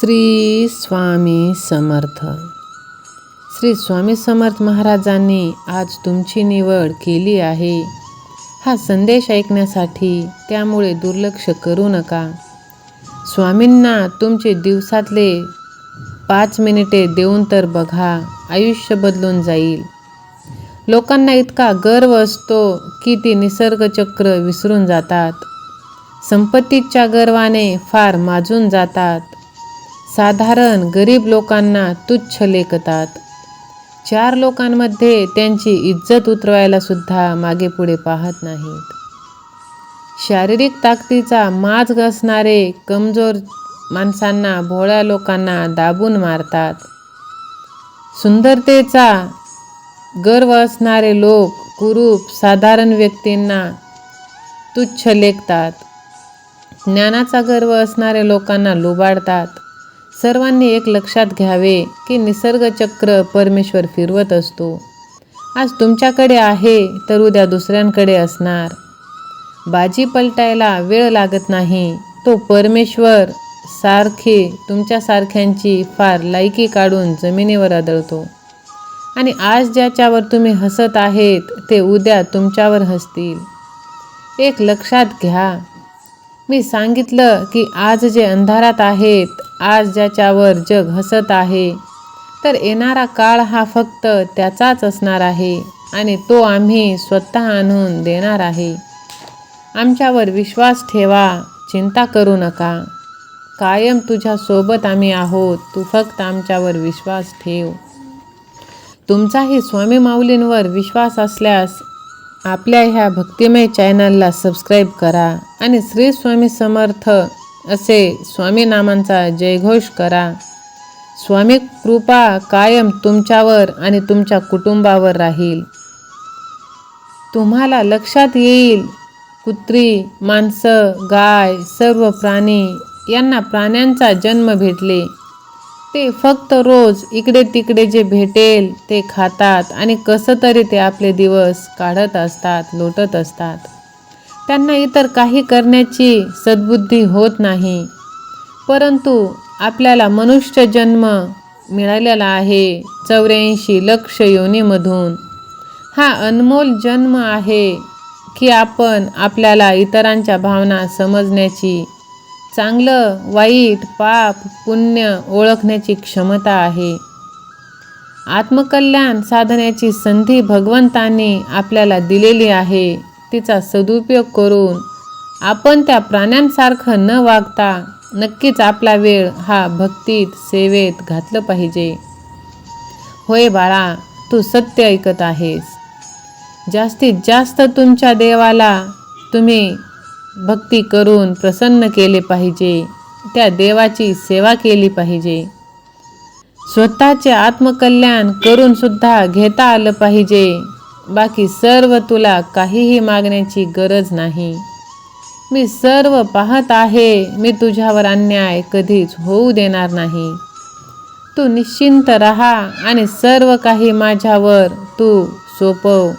श्री स्वामी समर्थ. श्री स्वामी समर्थ महाराजांनी आज तुमची निवड केली आहे. हा संदेश ऐकण्यासाठी त्यामुळे दुर्लक्ष करू नका. स्वामींना तुमचे दिवसातले पाच मिनिटे देऊन तर बघा आयुष्य बदलून जाईल. लोकांना इतका गर्व असतो की ती निसर्गचक्र विसरून जातात. संपत्तीच्या गर्वाने फार माजून जातात. साधारण गरीब लोकांना तुच्छ लेखतात. चार लोकांमध्ये त्यांची इज्जत उतरवायला सुद्धा मागे पुढे पाहत नाहीत. शारीरिक ताकदीचा माज असणारे कमजोर माणसांना भोळ्या लोकांना दाबून मारतात. सुंदरतेचा गर्व असणारे लोक कुरूप साधारण व्यक्तींना तुच्छ लेखतात. ज्ञानाचा गर्व असणारे लोकांना लुबाडतात. सर्वांनी एक लक्षात घ्यावे की निसर्गचक्र परमेश्वर फिरवत असतो. आज तुमच्याकडे आहे तर उद्या दुसऱ्यांकडे असणार. बाजी पलटायला वेळ लागत नाही. तो परमेश्वर सारखे तुमच्यासारख्यांची फार लायकी काढून जमिनीवर आदळतो. आणि आज ज्याच्यावर तुम्ही हसत आहेत ते उद्या तुमच्यावर हसतील. एक लक्षात घ्या मी सांगितलं की आज जे अंधारात आहेत आज ज्याच्यावर जग हसत आहे तर येणारा काळ हा फक्त त्याचाच असणार आहे आणि तो आम्ही स्वतः आणून देणार आहे. आमच्यावर विश्वास ठेवा चिंता करू नका. कायम तुझ्यासोबत आम्ही आहोत तू फक्त आमच्यावर विश्वास ठेव. तुमचाही स्वामी माऊलींवर विश्वास असल्यास आपल्या ह्या भक्तिमय चॅनलला सबस्क्राईब करा आणि श्री स्वामी समर्थ असे स्वामी नामांचा जयघोष करा. स्वामी कृपा कायम तुमच्यावर आणि तुमच्या कुटुंबावर राहील. तुम्हाला लक्षात येईल कुत्री माणसं गाय सर्व प्राणी यांना प्राण्यांचा जन्म भेटले. ते फक्त रोज इकडे तिकडे जे भेटेल ते खातात आणि कसं तरी ते आपले दिवस काढत असतात लोटत असतात. त्यांना इतर काही करण्याची सद्बुद्धी होत नाही. परंतु आपल्याला मनुष्य जन्म मिळालेला आहे चौऱ्याऐंशी लक्ष योनीमधून. हा अनमोल जन्म आहे की आपण आपल्याला इतरांच्या भावना समजण्याची चांगलं वाईट पाप पुण्य ओळखण्याची क्षमता आहे. आत्मकल्याण साधण्याची संधी भगवंतांनी आपल्याला दिलेली आहे. तिचा सदुपयोग करून आपण त्या प्राण्यांसारखं न वागता नक्कीच आपला वेळ हा भक्तीत सेवेत घातलं पाहिजे. होय बाळा तू सत्य ऐकत आहेस. जास्तीत जास्त तुमच्या देवाला तुम्ही भक्ती करून प्रसन्न केले पाहिजे. त्या देवाची सेवा केली पाहिजे. स्वतःचे आत्मकल्याण करून सुद्धा घेता आलं पाहिजे. बाकी सर्व तुला काहीही मागण्याची गरज नाही. मी सर्व पाहत आहे मी तुझ्यावर अन्याय कधीच होऊ देणार नाही. तू निश्चिंत रहा आणि सर्व काही माझ्यावर तू सोपव.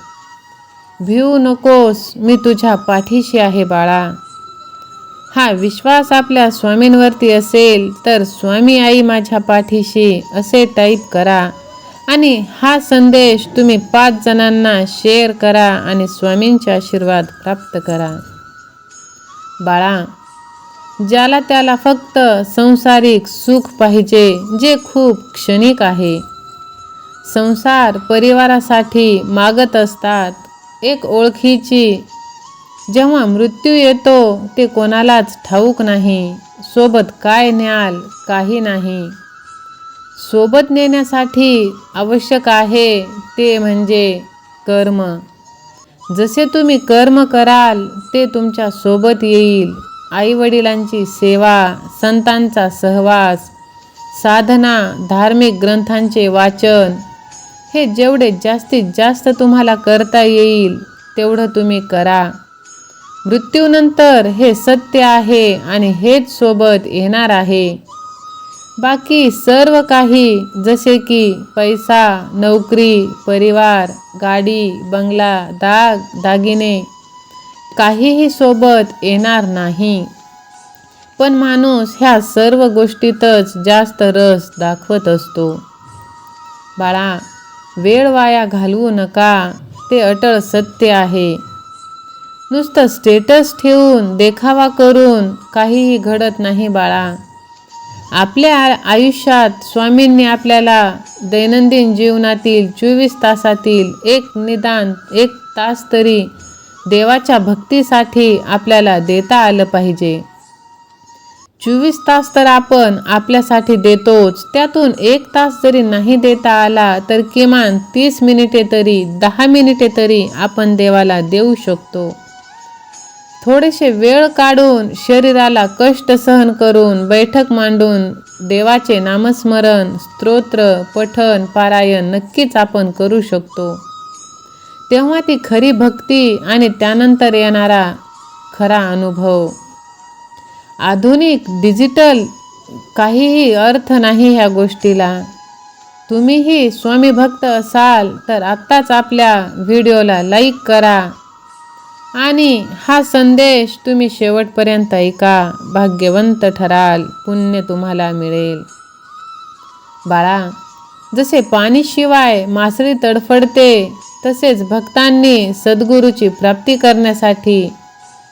भिवू नकोस मी तुझ्या पाठीशी आहे बाळा. हा विश्वास आपल्या स्वामींवरती असेल तर स्वामी आई माझ्या पाठीशी असे टाईप करा. आणि हा संदेश तुम्ही पाच जणांना शेअर करा आणि स्वामींचे आशीर्वाद प्राप्त करा. बाळा ज्याला त्याला फक्त संसारिक सुख पाहिजे जे खूप क्षणिक आहे. संसार परिवारासाठी मागत असतात. एक ओळखीची. जेव्हा मृत्यू येतो ते कोणालाच ठाऊक नाही. सोबत काय न्याल काही नाही. सोबत नेण्यासाठी आवश्यक आहे ते म्हणजे कर्म. जसे तुम्ही कर्म कराल ते तुमच्यासोबत येईल. आईवडिलांची सेवा संतांचा सहवास साधना धार्मिक ग्रंथांचे वाचन हे जेवढे जास्तीत जास्त तुम्हाला करता येईल तेवढं तुम्ही करा. मृत्यूनंतर हे सत्य आहे आणि हेच सोबत येणार आहे. बाकी सर्व काही जसे की पैसा नोकरी परिवार गाडी बंगला दाग दागिने काहीही सोबत येणार नाही. पण माणूस ह्या सर्व गोष्टीतच जास्त रस दाखवत असतो. बाळा वेळ वाया घालवू नका. ते अटळ सत्य आहे. नुसतं स्टेटस ठेवून देखावा करून काहीही घडत नाही बाळा. आपल्या आयुष्यात स्वामींनी आपल्याला दैनंदिन जीवनातील चोवीस तासातील एक निदान एक तास तरी देवाच्या भक्तीसाठी आपल्याला देता आलं पाहिजे. चोवीस तास तर आपण आपल्यासाठी देतोच. त्यातून एक तास जरी नाही देता आला तर किमान तीस मिनिटे तरी दहा मिनिटे तरी आपण देवाला देऊ शकतो. थोडेसे वेळ काढून शरीराला कष्ट सहन करून बैठक मांडून देवाचे नामस्मरण स्तोत्र पठण पारायण नक्कीच आपण करू शकतो. तेव्हा ती खरी भक्ती आणि त्यानंतर येणारा खरा अनुभव. आधुनिक डिजिटल काहीही अर्थ नाही ह्या गोष्टीला. तुम्हीही स्वामी भक्त असाल तर आत्ताच आपल्या व्हिडिओला लाईक करा. आणि हा संदेश तुम्ही शेवटपर्यंत ऐका भाग्यवंत ठराल पुण्य तुम्हाला मिळेल. बाळा जसे पाणीशिवाय मासळी तडफडते तसेच भक्तांनी सद्गुरूची प्राप्ती करण्यासाठी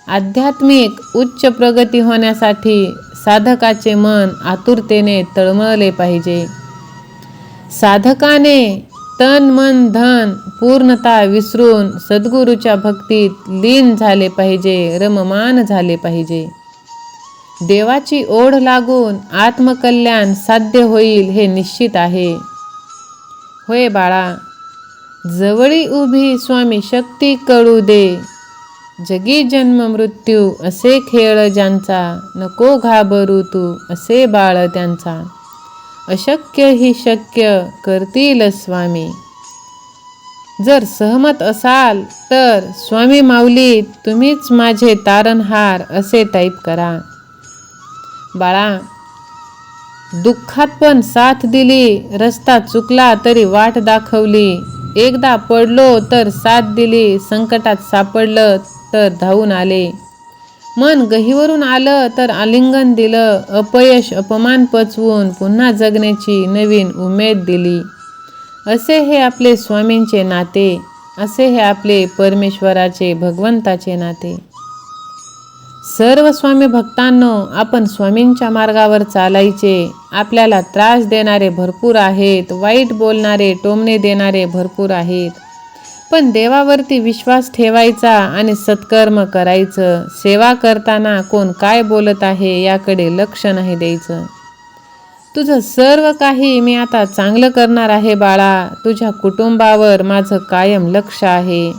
आध्यात्मिक उच्च प्रगती होण्यासाठी साधकाचे मन आतुरतेने तळमळले पाहिजे. साधकाने तन मन धन पूर्णता विसरून सद्गुरूच्या भक्तीत लीन झाले पाहिजे रममान झाले पाहिजे. देवाची ओढ लागून आत्मकल्याण साध्य होईल हे निश्चित आहे. होय बाळा जवळी उभी स्वामी शक्ती कळू दे. जगी जन्म मृत्यू असे खेळ ज्यांचा नको घाबरू तू असे बाळ त्यांचा. अशक्य ही शक्य करतील स्वामी. जर सहमत असाल तर स्वामी माऊली तुम्हीच माझे तारणहार असे टाईप करा. बाळा दुःखात पण साथ दिली रस्ता चुकला तरी वाट दाखवली. एकदा पडलो तर साथ दिली संकटात सापडलं तर धावून आले. मन गहीवरून आलं तर आलिंगन दिलं. अपयश अपमान पचवून पुन्हा जगण्याची नवीन उमेद दिली. असे हे आपले स्वामींचे नाते. असे हे आपले परमेश्वराचे भगवंताचे नाते. सर्व स्वामी भक्तांनो आपण स्वामींच्या मार्गावर चालायचे. आपल्याला त्रास देणारे भरपूर आहेत. वाईट बोलणारे टोमणे देणारे भरपूर आहेत. पण देवावरती विश्वास ठेवायचा आणि सत्कर्म करायचं. सेवा करताना कोण काय बोलत आहे याकडे लक्ष नाही द्यायचं. तुझं सर्व काही मी आता चांगलं करणार आहे बाळा. तुझ्या कुटुंबावर माझं कायम लक्ष आहे.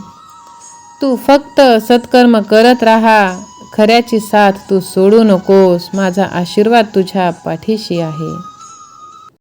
तू फक्त सत्कर्म करत राहा. खऱ्याची साथ तू सोडू नकोस. माझा आशीर्वाद तुझ्या पाठीशी आहे.